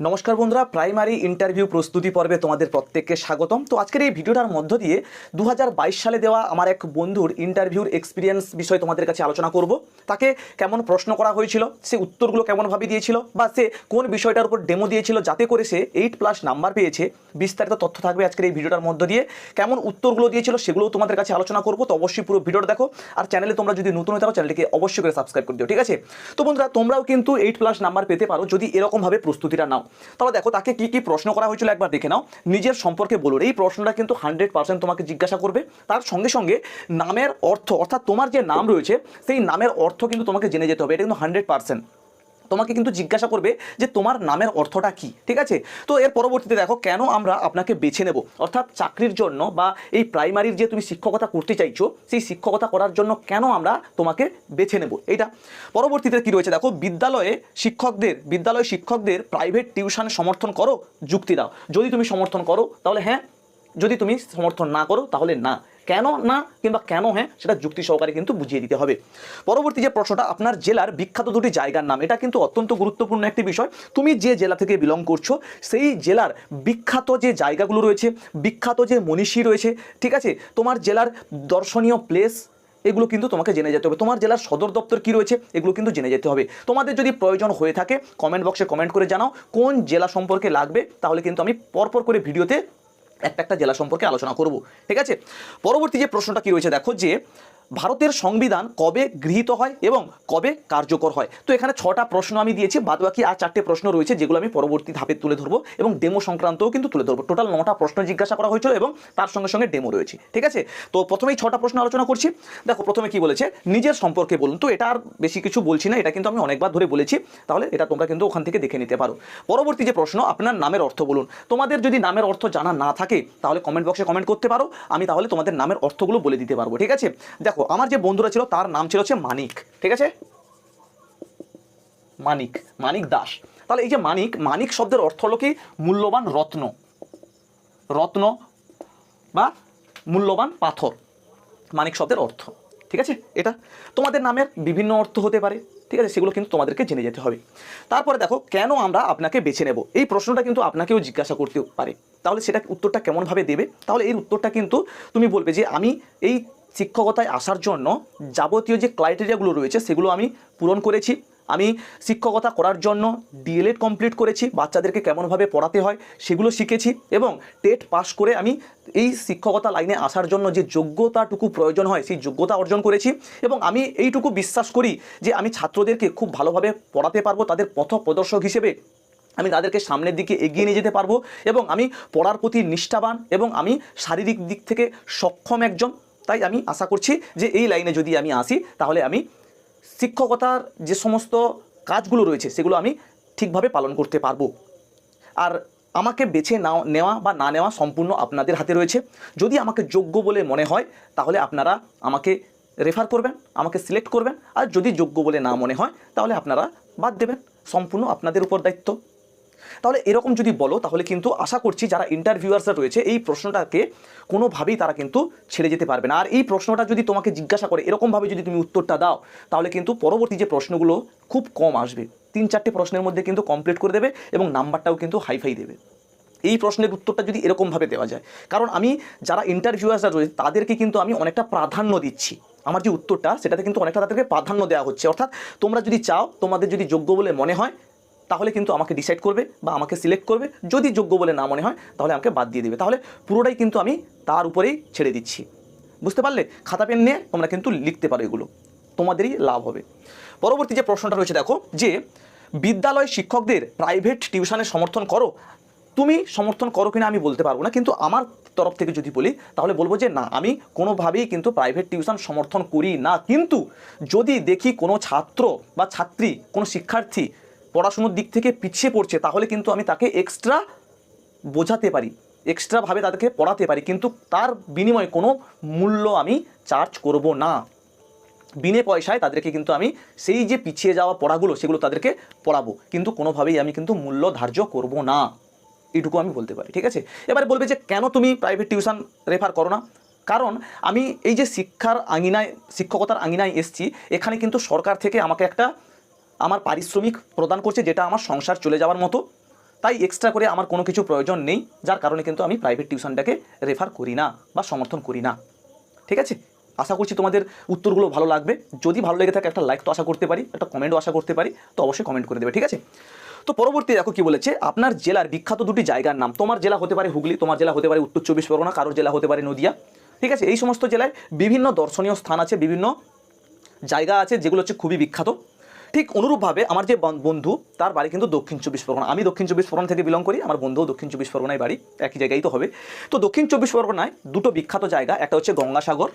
নমস্কার বন্ধুরা, primary interview প্রস্তুতি পর্বে তোমাদের প্রত্যেককে স্বাগতম। তো আজকের এই ভিডিওটার মধ্য দিয়ে দু হাজার বাইশ সালে দেওয়া আমার এক বন্ধুর ইন্টারভিউর এক্সপিরিয়েন্স বিষয়ে তোমাদের কাছে আলোচনা করব। তাকে কেমন প্রশ্ন করা হয়েছিল, সে উত্তরগুলো কেমনভাবে দিয়েছিল, বা সে কোন বিষয়টার উপর ডেমো দিয়েছিল যাতে করে সে এইট প্লাস নাম্বার পেয়েছে, বিস্তারিত তথ্য থাকবে আজকের এই ভিডিওটার মধ্য দিয়ে। কেমন উত্তরগুলো দিয়েছিল সেগুলোও তোমাদের কাছে আলোচনা করব, তো অবশ্যই পুরো ভিডিওটা দেখো। আর চ্যানেলে তোমরা যদি নতুন হয়ে থাকো চ্যানেলটিকে অবশ্যই করে সাবস্ক্রাইব করে দিও, ঠিক আছে? তো বন্ধুরা, তোমরাও কিন্তু এইট প্লাস নাম্বার পেতে পারো যদি এরকমভাবে প্রস্তুতিটা নাও। তাহলে দেখো তাকে কি কি প্রশ্ন করা হয়েছিল একবার দেখে নাও। নিজের সম্পর্কে বলুন এই প্রশ্নটা কিন্তু হান্ড্রেড পার্সেন্ট তোমাকে জিজ্ঞাসা করবে। তার সঙ্গে সঙ্গে নামের অর্থ, অর্থাৎ তোমার যে নাম রয়েছে, সেই নামের অর্থ কিন্তু তোমাকে জেনে যেতে হবে, এটা কিন্তু হান্ড্রেড পার্সেন্ট তোমাকে কিন্তু জিজ্ঞাসা করবে যে তোমার নামের অর্থটা কি, ঠিক আছে? তো এর পরবর্তীতে দেখো কেন আমরা আপনাকে বেছে নেব। অর্থাৎ চাকরির জন্য বা এই প্রাইমারির যে তুমি শিক্ষকতা করতে চাইছো, সেই শিক্ষকতা করার জন্য কেন আমরা তোমাকে বেছে নেব? এইটা। পরবর্তীতে কি রয়েছে? দেখো, বিদ্যালয়ে শিক্ষকদের, বিদ্যালয় শিক্ষকদের প্রাইভেট টিউশন সমর্থন করো, যুক্তি দাও। যদি তুমি সমর্থন করো, তাহলে হ্যাঁ। যদি তুমি সমর্থন না করো, তাহলে না। কেন না কিংবা কেন হ্যাঁ সেটা যুক্তি সহকারে কিন্তু বুঝিয়ে দিতে হবে। পরবর্তী যে প্রশ্নটা, আপনার জেলার বিখ্যাত দুটি জায়গার নাম, এটা কিন্তু অত্যন্ত গুরুত্বপূর্ণ একটি বিষয়। তুমি যে জেলা থেকে বিলং করছ, সেই জেলার বিখ্যাত যে জায়গাগুলো রয়েছে, বিখ্যাত যে মনীষী রয়েছে, ঠিক আছে? তোমার জেলার দর্শনীয় প্লেস এগুলো কিন্তু তোমাকে জেনে যেতে হবে। তোমার জেলার সদর দপ্তর কি রয়েছে, এগুলো কিন্তু জেনে যেতে হবে। তোমাদের যদি প্রয়োজন হয়ে থাকে কমেন্ট বক্সে কমেন্ট করে জানাও, কোন জেলা সম্পর্কে লাগবে, তাহলে কিন্তু আমি পরপর করে ভিডিওতে একটা একটা জেলা সম্পর্কে আলোচনা করব, ঠিক আছে? পরবর্তী যে প্রশ্নটা কি রয়েছে, দেখো যে ভারতের সংবিধান কবে গৃহীত হয় এবং কবে কার্যকর হয়? তো এখানে ছটা প্রশ্ন আমি দিয়েছি বাদ বাকি আর চারটে প্রশ্ন রয়েছে, যেগুলো আমি পরবর্তী ধাপে তুলে ধরবো এবং ডেমো সংক্রান্তও কিন্তু তুলে ধরবো। টোটাল নটা প্রশ্ন জিজ্ঞাসা করা হয়েছিল এবং তার সঙ্গে সঙ্গে ডেমো রয়েছে, ঠিক আছে? তো প্রথমেই ছটা প্রশ্ন আলোচনা করছি। দেখো, প্রথমে কি বলেছে? নিজের সম্পর্কে বলুন। তো এটা আর বেশি কিছু বলছি না, এটা কিন্তু আমি অনেকবার ধরে বলেছি। তাহলে এটা তোমরা কিন্তু ওখান থেকে দেখে নিতে পারো। পরবর্তী যে প্রশ্ন, আপনার নামের অর্থ বলুন। তোমাদের যদি নামের অর্থ জানা না থাকে, তাহলে কমেন্ট বক্সে কমেন্ট করতে পারো। আমি তাহলে তোমাদের নামের অর্থগুলো বলে দিতে পারব, ঠিক আছে? দেখো আমার যে বন্ধুরা ছিল, তার নাম ছিল হচ্ছে মানিক, ঠিক আছে? মানিক মানিক দাস। তাহলে এই যে মানিক মানিক শব্দের অর্থ হলো কি? মূল্যবান রত্ন। রত্ন বা মূল্যবান পাথর। মানিক শব্দের অর্থ, ঠিক আছে? এটা তোমাদের নামের বিভিন্ন অর্থ হতে পারে, ঠিক আছে? সেগুলো কিন্তু তোমাদেরকে জেনে যেতে হবে। তারপরে দেখো, কেন আমরা আপনাকে বেছে নেব? এই প্রশ্নটা কিন্তু আপনাকেও জিজ্ঞাসা করতে পারে। তাহলে সেটা উত্তরটা কেমনভাবে দেবে? তাহলে এই উত্তরটা কিন্তু তুমি বলবে যে, আমি এই শিক্ষকতায় আসার জন্য যাবতীয় যে ক্রাইটেরিয়াগুলো রয়েছে, সেগুলো আমি পূরণ করেছি। আমি শিক্ষকতা করার জন্য ডিএলএড কমপ্লিট করেছি, বাচ্চাদেরকে কেমনভাবে পড়াতে হয় সেগুলো শিখেছি এবং টেট পাস করে আমি এই শিক্ষকতা লাইনে আসার জন্য যে যোগ্যতাটুকু প্রয়োজন হয়, সেই যোগ্যতা অর্জন করেছি এবং আমি এইটুকু বিশ্বাস করি যে আমি ছাত্রদেরকে খুব ভালোভাবে পড়াতে পারব, তাদের পথ প্রদর্শক হিসেবে আমি তাদেরকে সামনের দিকে এগিয়ে নিয়ে যেতে পারব এবং আমি পড়ার প্রতি নিষ্ঠাবান এবং আমি শারীরিক দিক থেকে সক্ষম একজন তাই আমি আশা করছি যে এই লাইনে যদি আমি আসি, তাহলে আমি শিক্ষকতার যে সমস্ত কাজগুলো রয়েছে, সেগুলো আমি ঠিকভাবে পালন করতে পারব। আর আমাকে বেছে নাও, নেওয়া বা না নেওয়া সম্পূর্ণ আপনাদের হাতে রয়েছে। যদি আমাকে যোগ্য বলে মনে হয়, তাহলে আপনারা আমাকে রেফার করবেন, আমাকে সিলেক্ট করবেন। আর যদি যোগ্য বলে না মনে হয়, তাহলে আপনারা বাদ দেবেন। সম্পূর্ণ আপনাদের উপর দায়িত্ব। তাহলে এরকম যদি বলো, তাহলে কিন্তু আশা করছি যারা ইন্টারভিউয়ার্সরা রয়েছে, এই প্রশ্নটাকে কোনোভাবেই তারা কিন্তু ছেড়ে যেতে পারবে না। আর এই প্রশ্নটা যদি তোমাকে জিজ্ঞাসা করে, এরকমভাবে যদি তুমি উত্তরটা দাও, তাহলে কিন্তু পরবর্তী যে প্রশ্নগুলো খুব কম আসবে। তিন চারটে প্রশ্নের মধ্যে কিন্তু কমপ্লিট করে দেবে এবং নাম্বারটাও কিন্তু হাইফাই দেবে। এই প্রশ্নের উত্তরটা যদি এরকমভাবে দেওয়া যায়, কারণ আমি যারা ইন্টারভিউয়ার্সরা রয়েছে, তাদেরকে কিন্তু আমি অনেকটা প্রাধান্য দিচ্ছি। আমার যে উত্তরটা, সেটাতে কিন্তু অনেকটা তাদেরকে প্রাধান্য দেওয়া হচ্ছে। অর্থাৎ তোমরা যদি চাও, তোমাদের যদি যোগ্য বলে মনে হয় তাহলে কিন্তু আমাকে ডিসাইড করবে বা আমাকে সিলেক্ট করবে। যদি যোগ্য বলে না মনে হয়, তাহলে আমাকে বাদ দিয়ে দেবে। তাহলে পুরোটাই কিন্তু আমি তার উপরেই ছেড়ে দিচ্ছি। বুঝতে পারলে? খাতা পেন নিয়ে তোমরা কিন্তু লিখতে পারো এগুলো। তোমাদেরই লাভ হবে। পরবর্তী যে প্রশ্নটা রয়েছে, দেখো যে বিদ্যালয় শিক্ষকদের প্রাইভেট টিউশনের সমর্থন করো? তুমি সমর্থন করো কিনা আমি বলতে পারব না, কিন্তু আমার তরফ থেকে যদি বলি, তাহলে বলব যে, না, আমি কোনোভাবেই কিন্তু প্রাইভেট টিউশন সমর্থন করি না। কিন্তু যদি দেখি কোনো ছাত্র বা ছাত্রী, কোনো শিক্ষার্থী পড়াশুনোর দিক থেকে পিছিয়ে পড়ছে, তাহলে কিন্তু আমি তাকে এক্সট্রা বোঝাতে পারি এক্সট্রাভাবে তাদেরকে পড়াতে পারি, কিন্তু তার বিনিময়ে কোনো মূল্য আমি চার্জ করব না। বিনে পয়সায় তাদেরকে কিন্তু আমি সেই যে পিছিয়ে যাওয়া পড়াগুলো, সেগুলো তাদেরকে পড়াবো, কিন্তু কোনোভাবেই আমি কিন্তু মূল্য ধার্য করব না। এটুকু আমি বলতে পারি, ঠিক আছে? এবারে বলবে যে কেন তুমি প্রাইভেট টিউশন রেফার করো না? কারণ আমি এই যে শিক্ষার আঙিনায়, শিক্ষকতার আঙিনায় এসছি, এখানে কিন্তু সরকার থেকে আমাকে একটা আমার পারিশ্রমিক প্রদান করছে যেটা আমার সংসার চলে যাওয়ার মতো। তাই এক্সট্রা করে আমার কোনো কিছু প্রয়োজন নেই, যার কারণে কিন্তু আমি প্রাইভেট টিউশনটাকে রেফার করি না বা সমর্থন করি না। ঠিক আছে? আশা করছি তোমাদের উত্তরগুলো ভালো লাগবে। যদি ভালো লেগে থাকে একটা লাইক তো আশা করতে পারি, একটা কমেন্টও আশা করতে পারি, তো অবশ্যই কমেন্ট করে দেবে, ঠিক আছে? তো পরবর্তী দেখো কি বলেছে, আপনার জেলার বিখ্যাত দুটি জায়গার নাম, তোমার জেলা হতে পারে হুগলি, তোমার জেলা হতে পারে উত্তর চব্বিশ পরগনা, কারোর জেলা হতে পারে নদিয়া। ঠিক আছে? এই সমস্ত জেলায় বিভিন্ন দর্শনীয় স্থান আছে, বিভিন্ন জায়গা আছে, যেগুলো হচ্ছে খুবই বিখ্যাত। ঠিক অনুরূপভাবে আমার যে বন- বন্ধু, তার বাড়ি কিন্তু দক্ষিণ চব্বিশ পরগনা। আমি দক্ষিণ চব্বিশ পরগনা থেকে বিলং করি, আমার বন্ধুও দক্ষিণ চব্বিশ পরগনায় বাড়ি, একই জায়গায় তো হবে। তো দক্ষিণ চব্বিশ পরগনায় দুটো বিখ্যাত জায়গা, একটা হচ্ছে গঙ্গাসাগর।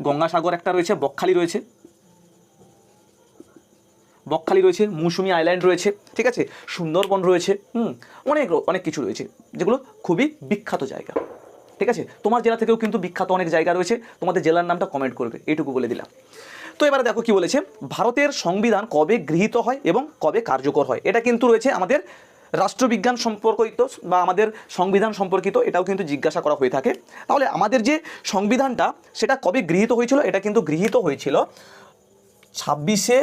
গঙ্গাসাগর একটা রয়েছে, বকখালি রয়েছে। বকখালি রয়েছে, মৌসুমি আইল্যান্ড রয়েছে, ঠিক আছে? সুন্দরবন রয়েছে, হুম, অনেক অনেক কিছু রয়েছে, যেগুলো খুবই বিখ্যাত জায়গা। ঠিক আছে? তোমার জেলা থেকেও কিন্তু বিখ্যাত অনেক জায়গা রয়েছে, তোমাদের জেলার নামটা কমেন্ট করবে, এইটুকু বলে দিলাম। তো এবারে দেখো কি বলেছে, ভারতের সংবিধান কবে গৃহীত হয় এবং কবে কার্যকর হয়? এটা কিন্তু রয়েছে আমাদের রাষ্ট্রবিজ্ঞান সম্পর্কিত বা আমাদের সংবিধান সম্পর্কিত, এটাও কিন্তু জিজ্ঞাসা করা হয়ে থাকে। তাহলে আমাদের যে সংবিধানটা, সেটা কবে গৃহীত হয়েছিল? এটা কিন্তু গৃহীত হয়েছিল ছাব্বিশে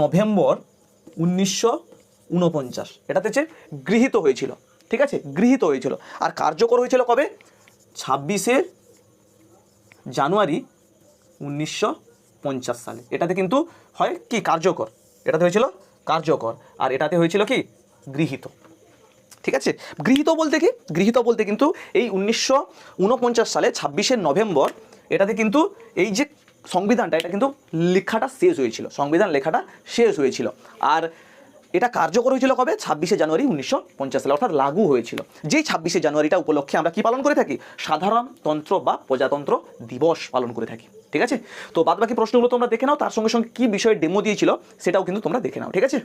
নভেম্বর উনিশশো উনপঞ্চাশ। এটাতে গৃহীত হয়েছিল, ঠিক আছে? গৃহীত হয়েছিল। আর কার্যকর হয়েছিল কবে? ছাব্বিশে জানুয়ারি উনিশশো পঞ্চাশ সালে। এটাতে কিন্তু হয় কি? কার্যকর। এটাতে হয়েছিল কার্যকর। আর এটাতে হয়েছিল কি? গৃহীত। ঠিক আছে? গৃহীত বলতে কি? গৃহীত বলতে কিন্তু এই উনিশশো উনপঞ্চাশ সালে ছাব্বিশে নভেম্বর এটাতে কিন্তু এই যে সংবিধানটা, এটা কিন্তু লেখাটা শেষ হয়েছিল। সংবিধান লেখাটা শেষ হয়েছিল। আর এটা কার্যকর হয়েছিল কবে? ছাব্বিশে জানুয়ারি উনিশশো পঞ্চাশ সালে, অর্থাৎ লাগু হয়েছিল। যেই ছাব্বিশে জানুয়ারিটা উপলক্ষে আমরা কি পালন করে থাকি? সাধারণতন্ত্র বা প্রজাতন্ত্র দিবস পালন করে থাকি। ঠিক আছে? তো বাদ বাকি প্রশ্নগুলো তোমরা দেখে নাও, তার সঙ্গে সঙ্গে কী বিষয়ে ডেমো দিয়েছিল সেটাও কিন্তু তোমরা দেখে নাও, ঠিক আছে?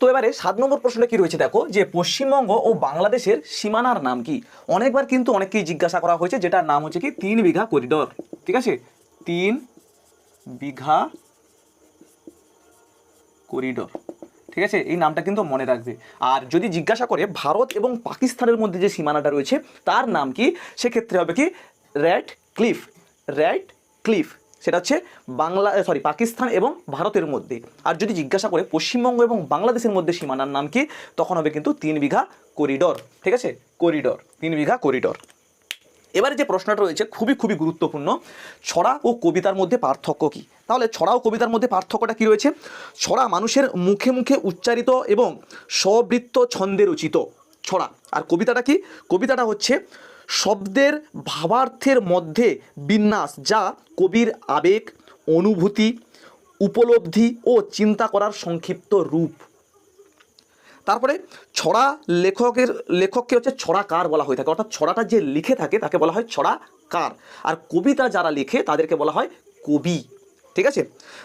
তো এবারে সাত নম্বর প্রশ্নটা কি রয়েছে দেখো, যে পশ্চিমবঙ্গ ও বাংলাদেশের সীমানার নাম কি? অনেকবার কিন্তু অনেককেই জিজ্ঞাসা করা হয়েছে, যেটার নাম হচ্ছে কি তিন বিঘা করিডোর। ঠিক আছে? তিন বিঘা করিডোর। ঠিক আছে? এই নামটা কিন্তু মনে রাখবে। আর যদি জিজ্ঞাসা করে ভারত এবং পাকিস্তানের মধ্যে যে সীমানাটা রয়েছে, তার নাম কি? সেক্ষেত্রে হবে কি? র্যাড ক্লিফ র্যাড ক্লিফ সেটা হচ্ছে বাংলা সরি পাকিস্তান এবং ভারতের মধ্যে। আর যদি জিজ্ঞাসা করে পশ্চিমবঙ্গ এবং বাংলাদেশের মধ্যে সীমানার নাম কি? তখন হবে কিন্তু তিন বিঘা করিডোর। ঠিক আছে? করিডোর। তিন বিঘা করিডোর। এবারে যে প্রশ্নটা রয়েছে খুবই খুবই গুরুত্বপূর্ণ, ছড়া ও কবিতার মধ্যে পার্থক্য কী? তাহলে ছড়া ও কবিতার মধ্যে পার্থক্যটা কী রয়েছে? ছড়া মানুষের মুখে মুখে উচ্চারিত এবং স্ববৃত্ত ছন্দে রচিত ছড়া। আর কবিতাটা কি? কবিতাটা হচ্ছে শব্দের ভাবার্থের মধ্যে বিন্যাস যা কবির আবেগ, অনুভূতি, উপলব্ধি ও চিন্তা করার সংক্ষিপ্ত রূপ। তারপরে ছড়া লেখকের, লেখককে হচ্ছে ছড়াকার বলা হয়ে থাকে। অর্থাৎ ছড়াটা যে লিখে থাকে, তাকে বলা হয় ছড়াকার আর কবিতা যারা লিখে, তাদেরকে বলা হয় কবি। ঠিক আছে?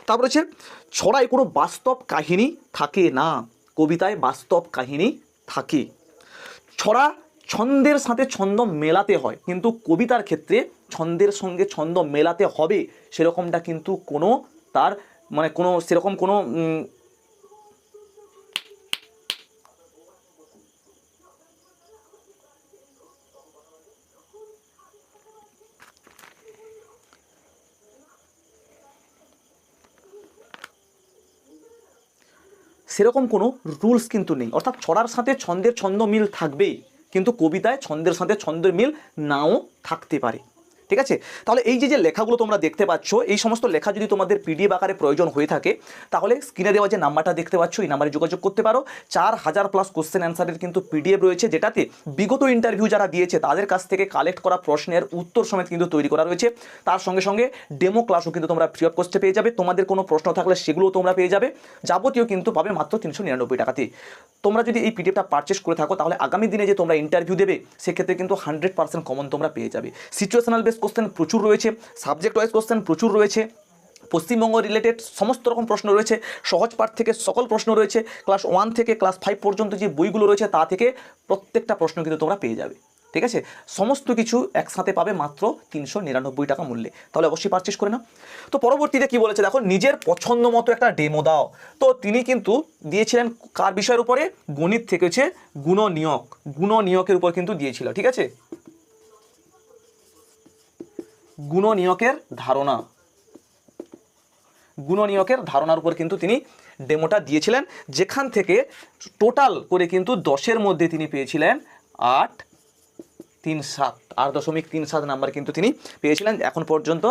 তারপরে হচ্ছে, ছড়ায় কোনো বাস্তব কাহিনী থাকে না। কবিতায় বাস্তব কাহিনী থাকে। ছড়া ছন্দের সাথে ছন্দ মেলাতে হয়, কিন্তু কবিতার ক্ষেত্রে ছন্দের সঙ্গে ছন্দ মেলাতে হবে, সেরকমটা কিন্তু কোনো তার মানে কোনো, সেরকম কোনো সেরকম কোনো রুলস কিন্তু নেই। অর্থাৎ ছড়ার সাথে ছন্দের ছন্দ মিল থাকবেই, কিন্তু কবিতায় ছন্দের সাথে ছন্দের মিল নাও থাকতে পারে। ঠিক আছে? তাহলে এই যে যে লেখাগুলো তোমরা দেখতে পাচ্ছ, এই সমস্ত লেখা যদি তোমাদের পিডিএফ আকারে প্রয়োজন হয়ে থাকে, তাহলে স্ক্রিনে দেওয়া যে নাম্বারটা দেখতে পাচ্ছ, এই নাম্বারে যোগাযোগ করতে পারো। চার হাজার প্লাস কোশ্চেন অ্যান্সারের কিন্তু পিডিএফ রয়েছে, যেটাতে বিগত ইন্টারভিউ যারা দিয়েছে, তাদের কাছ থেকে কালেক্ট করা প্রশ্নের উত্তর সমেত কিন্তু তৈরি করা রয়েছে। তার সঙ্গে সঙ্গে ডেমো ক্লাসও কিন্তু তোমরা ফ্রি অফ কস্টে পেয়ে যাবে। তোমাদের কোনো প্রশ্ন থাকলে সেগুলোও তোমরা পেয়ে যাবে। যাবতীয় কিন্তু পাবে মাত্র তিনশো নিরানব্বই টাকাতে। তোমরা যদি এই পিডিএফটা পারচেস করে থাকো, তাহলে আগামী দিনে যে তোমরা ইন্টারভিউ দেবে, সেক্ষেত্রে কিন্তু হান্ড্রেড পার্সেন্ট কমন তোমরা পেয়ে যাবে। সিচুয়েশনাল বেস কোশ্চেন প্রচুর রয়েছে সাবজেক্ট ওয়াইজ কোশ্চেন প্রচুর রয়েছে, পশ্চিমবঙ্গ রিলেটেড সমস্ত রকম প্রশ্ন রয়েছে, সহজ পাঠ থেকে সকল প্রশ্ন রয়েছে ক্লাস ওয়ান থেকে ক্লাস ফাইভ পর্যন্ত যে বইগুলো রয়েছে তা থেকে প্রত্যেকটা প্রশ্ন কিন্তু তোমরা পেয়ে যাবে, ঠিক আছে? সমস্ত কিছু একসাথে পাবে মাত্র তিনশো নিরানব্বই টাকা মূল্যে, তাহলে অবশ্যই পারচেস করে নাও। তো পরবর্তীতে কি বলেছে? দেখো, নিজের পছন্দ মতো একটা ডেমো দাও। তো তিনি কিন্তু দিয়েছিলেন কার বিষয়ের উপরে? গণিত থেকেছে হচ্ছে গুণ নিয়োগ গুণ নিয়োগের উপর কিন্তু দিয়েছিল, ঠিক আছে? গুণ নিয়োগের ধারণা। গুণনীয়কের ধারণার উপর কিন্তু তিনি ডেমোটা দিয়েছিলেন। যেখান থেকে টোটাল করে কিন্তু দশের মধ্যে তিনি পেয়েছিলেন আট, তিন, সাত। আট দশমিক তিন, সাত নাম্বার কিন্তু তিনি পেয়েছিলেন। এখন পর্যন্ত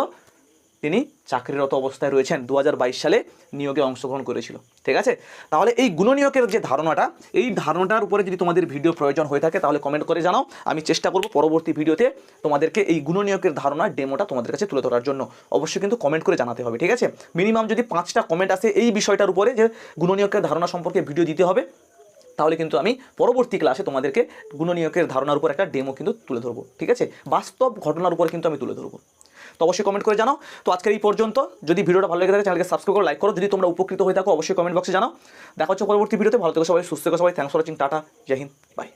তিনি চাকরিরত অবস্থায় রয়েছেন। দু হাজার বাইশ সালে নিয়োগে অংশগ্রহণ করেছিল। ঠিক আছে? তাহলে এই গুণনিয়োগের যে ধারণাটা, এই ধারণাটার উপরে যদি তোমাদের ভিডিও প্রয়োজন হয়ে থাকে, তাহলে কমেন্ট করে জানাও। আমি চেষ্টা করব পরবর্তী ভিডিওতে তোমাদেরকে এই গুণনিয়োগের ধারণা, ডেমোটা তোমাদের কাছে তুলে ধরার জন্য। অবশ্যই কিন্তু কমেন্ট করে জানাতে হবে, ঠিক আছে? মিনিমাম যদি পাঁচটা কমেন্ট আসে এই বিষয়টার উপরে যে গুণনিয়োগের ধারণা সম্পর্কে ভিডিও দিতে হবে, তাহলে কিন্তু আমি পরবর্তী ক্লাসে তোমাদেরকে গুণনিয়োগের ধারণার উপর একটা ডেমো কিন্তু তুলে ধরবো, ঠিক আছে? বাস্তব ঘটনার উপর কিন্তু আমি তুলে ধরবো। তো অবশ্যই কমেন্ট করে জানাও। তো আজকের এই পর্যন্ত, যদি ভিডিওটা ভালো লেগে থাকে, চ্যানেলকে সাবস্ক্রাইব করো লাইক করো। যদি তোমরা উপকৃত হয়ে থাকো, অবশ্যই কমেন্ট বক্সে জানাও। দেখা হচ্ছে পরবর্তী ভিডিওতে। ভালো থেকো সবাই, সুস্থ থেকো সবাই। Thanks for watching tata, Jai Hind bye